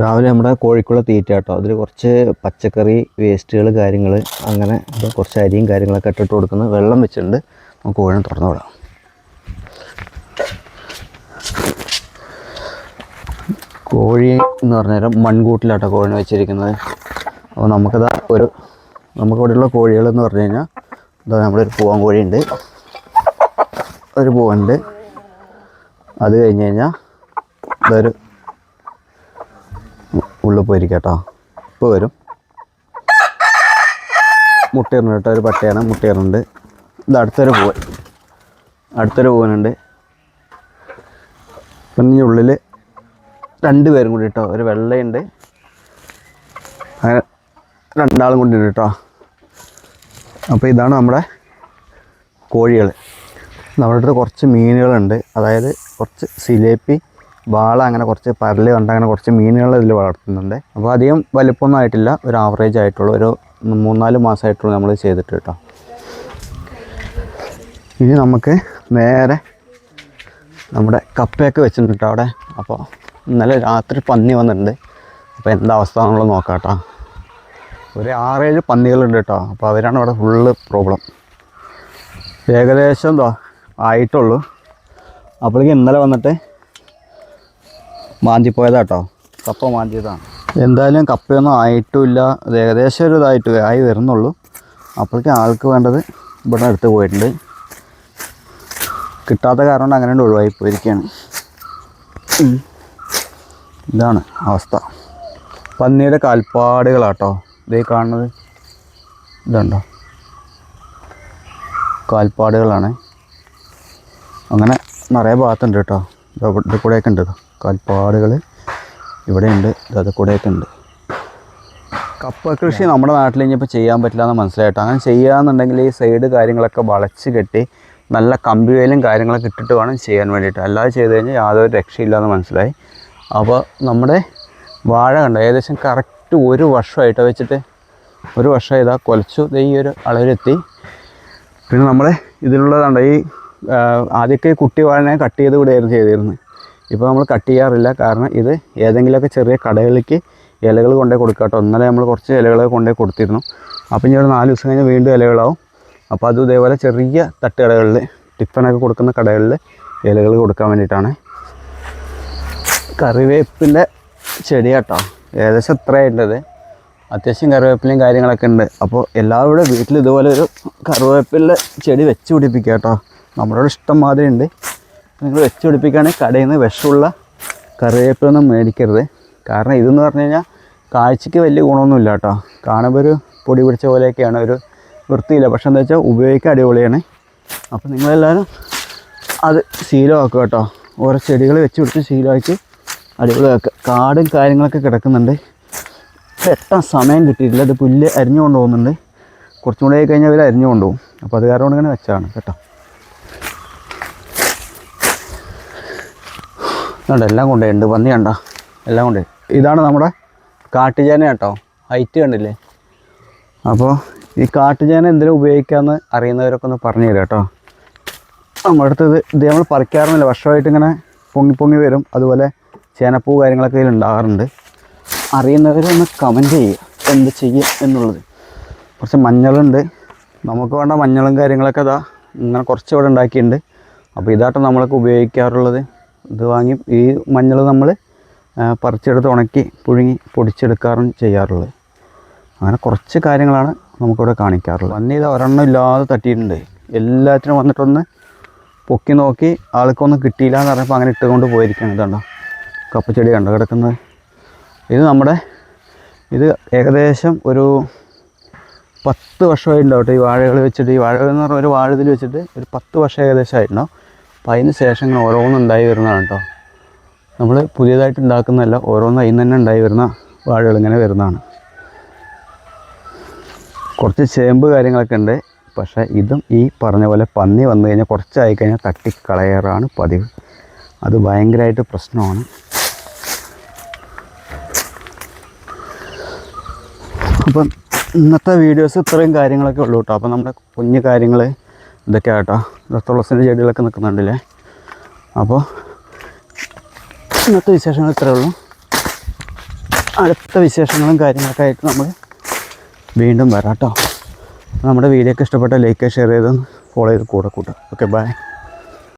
രാവിലെ നമ്മുടെ കോഴിക്കുള്ള തീറ്റ കേട്ടോ. അതിൽ കുറച്ച് പച്ചക്കറി വേസ്റ്റുകൾ കാര്യങ്ങൾ അങ്ങനെ കുറച്ച് അരിയും കാര്യങ്ങളൊക്കെ ഇട്ടിട്ട് കൊടുക്കുന്നത് വെള്ളം വെച്ചിട്ടുണ്ട്. നമുക്ക് കോഴിനെ തുറന്നു വിടാം. കോഴി എന്ന് പറഞ്ഞാൽ മൺകൂട്ടിലാട്ടോ കോഴിനെ വെച്ചിരിക്കുന്നത്. അപ്പോൾ നമുക്കതാ ഒരു നമുക്കിവിടെയുള്ള കോഴികൾ എന്ന് പറഞ്ഞു കഴിഞ്ഞാൽ ഇതാ നമ്മുടെ ഒരു പൂവൻ കോഴിയുണ്ട്. ഒരു പൂവനുണ്ട്. അത് കഴിഞ്ഞ് കഴിഞ്ഞാൽ ഇതൊരു ഉള്ളിൽ പോയിരിക്കട്ടോ കേട്ടോ. ഇപ്പോൾ വരും. മുട്ടയിടുന്നുണ്ട് കേട്ടോ. ഒരു പട്ടയാണ് മുട്ടയിടുന്നുണ്ട്. ഇത് അടുത്തൊരു പൂവൻ അടുത്തൊരു പൂവനുണ്ട് പിന്നെ ഉള്ളിൽ രണ്ട് പേരും കൂടി കേട്ടോ. ഒരു വെള്ളയുണ്ട്. അങ്ങനെ രണ്ടാളും കൂടി ഉണ്ട് കേട്ടോ. അപ്പോൾ ഇതാണ് നമ്മുടെ കോഴികൾ. നമ്മുടെ അടുത്ത് കുറച്ച് മീനുകളുണ്ട്. അതായത് കുറച്ച് സിലേപ്പി വാള അങ്ങനെ കുറച്ച് പരൽ കണ്ട് അങ്ങനെ കുറച്ച് മീനുകൾ ഇതിൽ വളർത്തുന്നുണ്ട്. അപ്പോൾ അധികം വലിപ്പമൊന്നും ആയിട്ടില്ല. ഒരു ആവറേജ് ആയിട്ടുള്ള. ഒരു മൂന്നാൽ മാസമായിട്ടുള്ളൂ നമ്മൾ ചെയ്തിട്ട് കേട്ടോ. ഇനി നമുക്ക് നേരെ നമ്മുടെ കപ്പയൊക്കെ വെച്ചിട്ടുണ്ട് അവിടെ. അപ്പോൾ ഇന്നലെ രാത്രി പന്നി വന്നിട്ടുണ്ട്. അപ്പോൾ എന്താ അവസ്ഥ എന്നുള്ളത് നോക്കാം കേട്ടോ. ഒരു ആറേഴ് പന്നികളുണ്ട് കേട്ടോ. അപ്പോൾ അവരാണ് ഇവിടെ ഫുള്ള് പ്രോബ്ലം ഏകദേശം എന്തോ ആയിട്ടുള്ളൂ. അപ്പോഴേക്കും ഇന്നലെ വന്നിട്ട് മാന്തിപ്പോയതാ കേട്ടോ കപ്പ മാന്തിയതാണ്. എന്തായാലും കപ്പയൊന്നും ആയിട്ടുമില്ല. അത് ഏകദേശം ഒരു ഇതായിട്ട് ആയി വരുന്നുള്ളൂ. അപ്പോഴേക്കും ആൾക്ക് വേണ്ടത് ഇവിടെ എടുത്ത് പോയിട്ടുണ്ട്. കിട്ടാത്ത കാരണം കൊണ്ട് അങ്ങനെ ഒഴിവായി പോയിരിക്കുകയാണ് ഇതാണ് അവസ്ഥ. പന്നിയുടെ കാൽപ്പാടുകളാട്ടോ. ഇതേ കാണുന്നത്. ഇതുണ്ടോ? കാൽപ്പാടുകളാണ്. അങ്ങനെ നിറയെ ഭാഗത്തുണ്ട് കേട്ടോ. ഇത് ഇവിടെ കൂടെയൊക്കെ ഉണ്ട് ഇതാ. കാൽപ്പാടുകൾ ഇവിടെ ഉണ്ട് അത് കൂടെയൊക്കെ ഉണ്ട്. കപ്പ കൃഷി നമ്മുടെ നാട്ടിൽ ഇനിയിപ്പോൾ ചെയ്യാൻ പറ്റില്ല എന്ന് മനസ്സിലായിട്ടോ? അങ്ങനെ ചെയ്യാന്നുണ്ടെങ്കിൽ ഈ സൈഡ് കാര്യങ്ങളൊക്കെ വളച്ച് കെട്ടി നല്ല കമ്പി വേലും കാര്യങ്ങളൊക്കെ ഇട്ടിട്ട് വേണം ചെയ്യാൻ വേണ്ടിയിട്ട്. അല്ലാതെ ചെയ്ത് കഴിഞ്ഞാൽ യാതൊരു രക്ഷയില്ലാന്ന് മനസ്സിലായി. അപ്പോൾ നമ്മുടെ വാഴ കണ്ട? ഏകദേശം കറക്റ്റ് ഒരു വർഷമായിട്ട് വെച്ചിട്ട് ഒരു വർഷം ഇതാ കൊലച്ചു ഈ ഒരു അളവിലെത്തി. പിന്നെ നമ്മൾ ഇതിലുള്ളതുണ്ട് ഈ ആദ്യമൊക്കെ കുട്ടി വാഴനെ കട്ട് ചെയ്ത് വിടുകയായിരുന്നു ചെയ്തിരുന്നത്. ഇപ്പോൾ നമ്മൾ കട്ട് ചെയ്യാറില്ല. കാരണം ഇത് ഏതെങ്കിലുമൊക്കെ ചെറിയ കടകളിലേക്ക് ഇലകൾ കൊണ്ടേ കൊടുക്കുക കേട്ടോ ഇന്നലെ നമ്മൾ കുറച്ച് ഇലകൾ കൊണ്ടേ കൊടുത്തിരുന്നു. അപ്പോൾ ഇനി ഒരു നാല് ദിവസം കഴിഞ്ഞ് വീണ്ടും ഇലകളാവും. അപ്പോൾ അത് ഇതേപോലെ ചെറിയ തട്ടുകടകളിൽ ടിഫനൊക്കെ കൊടുക്കുന്ന കടകളിൽ ഇലകൾ കൊടുക്കാൻ വേണ്ടിയിട്ടാണ്. കറിവേപ്പിന്റെ ചെടി കേട്ടോ ഏകദേശം ഇത്രയുണ്ടത് അത്യാവശ്യം കറിവേപ്പിലയും കാര്യങ്ങളൊക്കെ ഉണ്ട്. അപ്പോൾ എല്ലാവരുടെ വീട്ടിൽ ഇതുപോലെ ഒരു കറിവേപ്പിന്റെ ചെടി വെച്ച് പിടിപ്പിക്കുക കേട്ടോ നമ്മളോട് ഇഷ്ടം മാതിരി ഉണ്ട്. നിങ്ങൾ വെച്ച് പിടിപ്പിക്കുകയാണെങ്കിൽ കടയിൽ നിന്ന് വിഷമുള്ള കറിവേപ്പിലൊന്നും മേടിക്കരുത്. കാരണം ഇതെന്ന് പറഞ്ഞു കഴിഞ്ഞാൽ കാഴ്ചയ്ക്ക് വലിയ ഗുണമൊന്നുമില്ല കേട്ടോ. കാണുമ്പോൾ ഒരു പൊടി പിടിച്ച പോലെയൊക്കെയാണ് ഒരു വൃത്തിയില്ല. പക്ഷെ എന്താ വെച്ചാൽ ഉപയോഗിക്കാൻ അടിപൊളിയാണ്. അപ്പോൾ നിങ്ങളെല്ലാവരും അത് ശീലമാക്കുക കേട്ടോ. ഓരോ ചെടികൾ വെച്ച് പിടിച്ച് ശീലമാക്കി അടിപൊളിയാക്കുക. കാടും കാര്യങ്ങളൊക്കെ കിടക്കുന്നുണ്ട്. പെട്ടെന്ന് സമയം കിട്ടിയിട്ടില്ല. അത് പുല്ല് അരിഞ്ഞു കൊണ്ടുപോകുന്നുണ്ട് കുറച്ചും കൂടെ ആയി കഴിഞ്ഞാൽ അവർ അരിഞ്ഞു കൊണ്ടുപോകും അപ്പോൾ അത് കാരണം കൊണ്ട് ഇങ്ങനെ വെച്ചാണ് കേട്ടോ. കണ്ടോ എല്ലാം കൊണ്ടുപോയിട്ടുണ്ട് പന്നി കണ്ടോ? എല്ലാം കൊണ്ടുപോയി. ഇതാണ് നമ്മുടെ കാട്ടുചേന കേട്ടോ. ഹൈറ്റ് കണ്ടില്ലേ? അപ്പോൾ ഈ കാട്ടുചേന എന്തിനും ഉപയോഗിക്കാമെന്ന് അറിയുന്നവരൊക്കെ ഒന്ന് പറഞ്ഞു തരാം കേട്ടോ. നമ്മുടെ അടുത്ത് ഇത് ഇത് നമ്മൾ പറിക്കാറൊന്നുമില്ല വർഷമായിട്ട് ഇങ്ങനെ പൊങ്ങി പൊങ്ങി വരും. അതുപോലെ ചേനപ്പൂ കാര്യങ്ങളൊക്കെ ഇതിൽ ഉണ്ടാകാറുണ്ട്. അറിയുന്നവരൊന്ന് കമന്റ് ചെയ്യുക. എന്ത് ചെയ്യുക എന്നുള്ളത്. കുറച്ച് മഞ്ഞളുണ്ട്. നമുക്ക് വേണ്ട മഞ്ഞളും കാര്യങ്ങളൊക്കെ ഇതാ ഇങ്ങനെ കുറച്ച് ഇവിടെ ഉണ്ടാക്കിയിട്ടുണ്ട്. അപ്പോൾ ഇതാട്ടോ നമ്മളൊക്കെ ഉപയോഗിക്കാറുള്ളത്. ഇത് വാങ്ങി ഈ മഞ്ഞൾ നമ്മൾ പറിച്ചെടുത്ത് ഉണക്കി പുഴുങ്ങി പൊടിച്ചെടുക്കാറും ചെയ്യാറുള്ളത്. അങ്ങനെ കുറച്ച് കാര്യങ്ങളാണ് നമുക്കിവിടെ കാണിക്കാറുള്ളത്. അന്ന് ഇത് ഒരെണ്ണം ഇല്ലാതെ തട്ടിയിട്ടുണ്ട്. എല്ലാത്തിനും വന്നിട്ടൊന്ന് പൊക്കി നോക്കി ആൾക്കൊന്നും കിട്ടിയില്ല എന്ന് പറഞ്ഞപ്പോൾ അങ്ങനെ ഇട്ടുകൊണ്ട് പോയിരിക്കുകയാണ്. ഇതുണ്ടോ കപ്പച്ചെടി കണ്ടോ? കിടക്കുന്നത്. ഇത് നമ്മുടെ ഇത് ഏകദേശം ഒരു പത്ത് വർഷമായിട്ടുണ്ടാവും കേട്ടോ ഈ വാഴകൾ വെച്ചിട്ട്. ഈ വാഴകൾ എന്ന് പറഞ്ഞാൽ ഒരു വാഴ ഇതിൽ വെച്ചിട്ട് ഒരു പത്ത് വർഷം ഏകദേശം ആയിട്ടുണ്ടാവും. അപ്പം അതിന് ശേഷം ഇങ്ങനെ ഓരോന്നും ഉണ്ടായി വരുന്നതാണ് കേട്ടോ. നമ്മൾ പുതിയതായിട്ട് ഉണ്ടാക്കുന്നതല്ല ഓരോന്നും അതിൽ തന്നെ ഉണ്ടായി വരുന്ന വാഴകൾ ഇങ്ങനെ വരുന്നതാണ്. കുറച്ച് ചേമ്പ് കാര്യങ്ങളൊക്കെ ഉണ്ട് പക്ഷേ ഇതും ഈ പറഞ്ഞ പോലെ പന്നി വന്നു കഴിഞ്ഞാൽ കുറച്ചായി കഴിഞ്ഞാൽ തട്ടിക്കളയാറാണ് പതിവ്. അത് ഭയങ്കരമായിട്ട് പ്രശ്നമാണ്. അപ്പം ഇന്നത്തെ വീഡിയോസ് ഇത്രയും കാര്യങ്ങളൊക്കെ ഉള്ളൂ കേട്ടോ. അപ്പം നമ്മുടെ കുഞ്ഞു കാര്യങ്ങൾ ഇതൊക്കെ ആട്ടോ. തുളസിന്റെ ചെടികളൊക്കെ നിൽക്കുന്നുണ്ടല്ലേ? അപ്പോൾ ഇന്നത്തെ വിശേഷങ്ങൾ ഇത്രയേ ഉള്ളൂ. അടുത്ത വിശേഷങ്ങളും കാര്യങ്ങളൊക്കെ ആയിട്ട് നമ്മൾ വീണ്ടും വരാം കേട്ടോ. നമ്മുടെ വീഡിയോ ഒക്കെ ഇഷ്ടപ്പെട്ട ലൈക്ക് ഷെയർ ചെയ്ത് ഫോളോ ചെയ്ത് കൂടെ കൂട്ടാം ഓക്കെ ബൈ